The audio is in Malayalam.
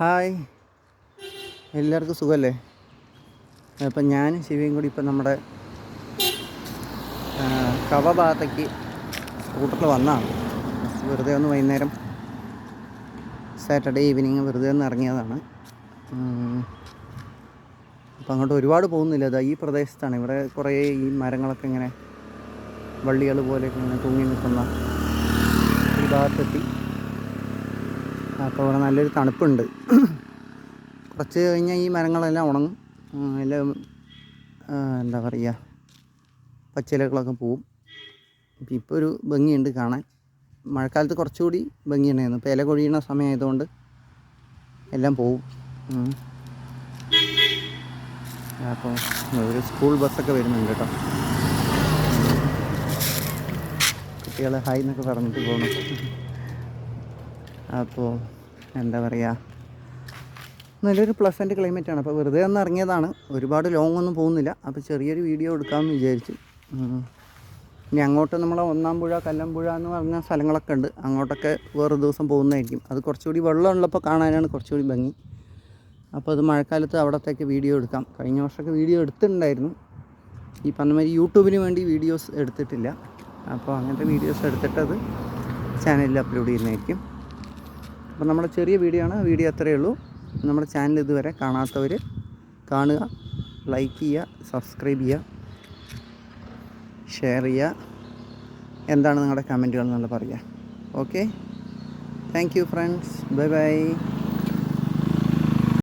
ഹായ്. എല്ലാവർക്കും സുഖമല്ലേ? അപ്പം ഞാനും ശിവയും കൂടി ഇപ്പം നമ്മുടെ കവ ഭാഗത്തേക്ക് സ്കൂട്ടറിൽ വന്നതാണ്. വെറുതെ ഒന്ന് വൈകുന്നേരം സാറ്റർഡേ ഈവനിങ് വെറുതെ ഒന്ന് ഇറങ്ങിയതാണ്. അപ്പം അങ്ങോട്ട് ഒരുപാട് പോകുന്നില്ല. അതാ ഈ പ്രദേശത്താണ്. ഇവിടെ കുറേ ഈ മരങ്ങളൊക്കെ ഇങ്ങനെ വള്ളികൾ പോലെയൊക്കെ ഇങ്ങനെ തൂങ്ങി നിൽക്കുന്ന ഈ ഭാഗത്തെത്തി. അപ്പോൾ ഇവിടെ നല്ലൊരു തണുപ്പുണ്ട്. കുറച്ച് കഴിഞ്ഞാൽ ഈ മരങ്ങളെല്ലാം ഉണങ്ങും. എല്ലാം എന്താ പറയുക പച്ചിലകളൊക്കെ പോവും. ഇപ്പം ഇപ്പോൾ ഒരു ഭംഗിയുണ്ട് കാണാൻ. മഴക്കാലത്ത് കുറച്ചുകൂടി ഭംഗിയുണ്ടായിരുന്നു. ഇപ്പോൾ ഇല കൊഴിയുന്ന സമയമായതുകൊണ്ട് എല്ലാം പോവും. അപ്പോൾ ഒരു സ്കൂൾ ബസ്സൊക്കെ വരുന്നുണ്ട് കേട്ടോ. കുട്ടികൾ ഹായ് എന്നൊക്കെ പറഞ്ഞിട്ട് പോകണം അപ്പോൾ എന്താ പറയുക നല്ലൊരു പ്ലസന്റ് ക്ലൈമറ്റാണ് അപ്പോൾ വെറുതെ ഒന്ന് ഇറങ്ങിയതാണ്. ഒരുപാട് ലോങ് ഒന്നും പോകുന്നില്ല. അപ്പോൾ ചെറിയൊരു വീഡിയോ എടുക്കാമെന്ന് വിചാരിച്ചു. ഇനി അങ്ങോട്ട് നമ്മളെ ഒന്നാം പുഴ കല്ലമ്പുഴ എന്ന് പറഞ്ഞ സ്ഥലങ്ങളൊക്കെ ഉണ്ട്. അങ്ങോട്ടൊക്കെ വേറെ ദിവസം പോകുന്നതായിരിക്കും. അത് കുറച്ചുകൂടി വെള്ളമുള്ളപ്പോൾ കാണാനാണ് കുറച്ചുകൂടി ഭംഗി. അപ്പോൾ അത് മഴക്കാലത്ത് അവിടത്തേക്ക് വീഡിയോ എടുക്കാം. കഴിഞ്ഞ വർഷമൊക്കെ വീഡിയോ എടുത്തിട്ടുണ്ടായിരുന്നു. ഈ പറഞ്ഞ മാതിരി യൂട്യൂബിന് വേണ്ടി വീഡിയോസ് എടുത്തിട്ടില്ല. അപ്പോൾ അങ്ങനത്തെ വീഡിയോസ് എടുത്തിട്ടത് ചാനലിൽ അപ്ലോഡ് ചെയ്യുന്നതായിരിക്കും. അപ്പോൾ നമ്മുടെ ചെറിയ വീഡിയോ ആണ്. വീഡിയോ അത്രയേ ഉള്ളൂ. നമ്മുടെ ചാനൽ ഇതുവരെ കാണാത്തവർ കാണുക ലൈക്ക് ചെയ്യുക സബ്സ്ക്രൈബ് ചെയ്യുക ഷെയർ ചെയ്യുക. എന്താണ് നിങ്ങളുടെ കമന്റുകൾ എന്നുള്ളത് പറയുക. Okay thank you friends bye bye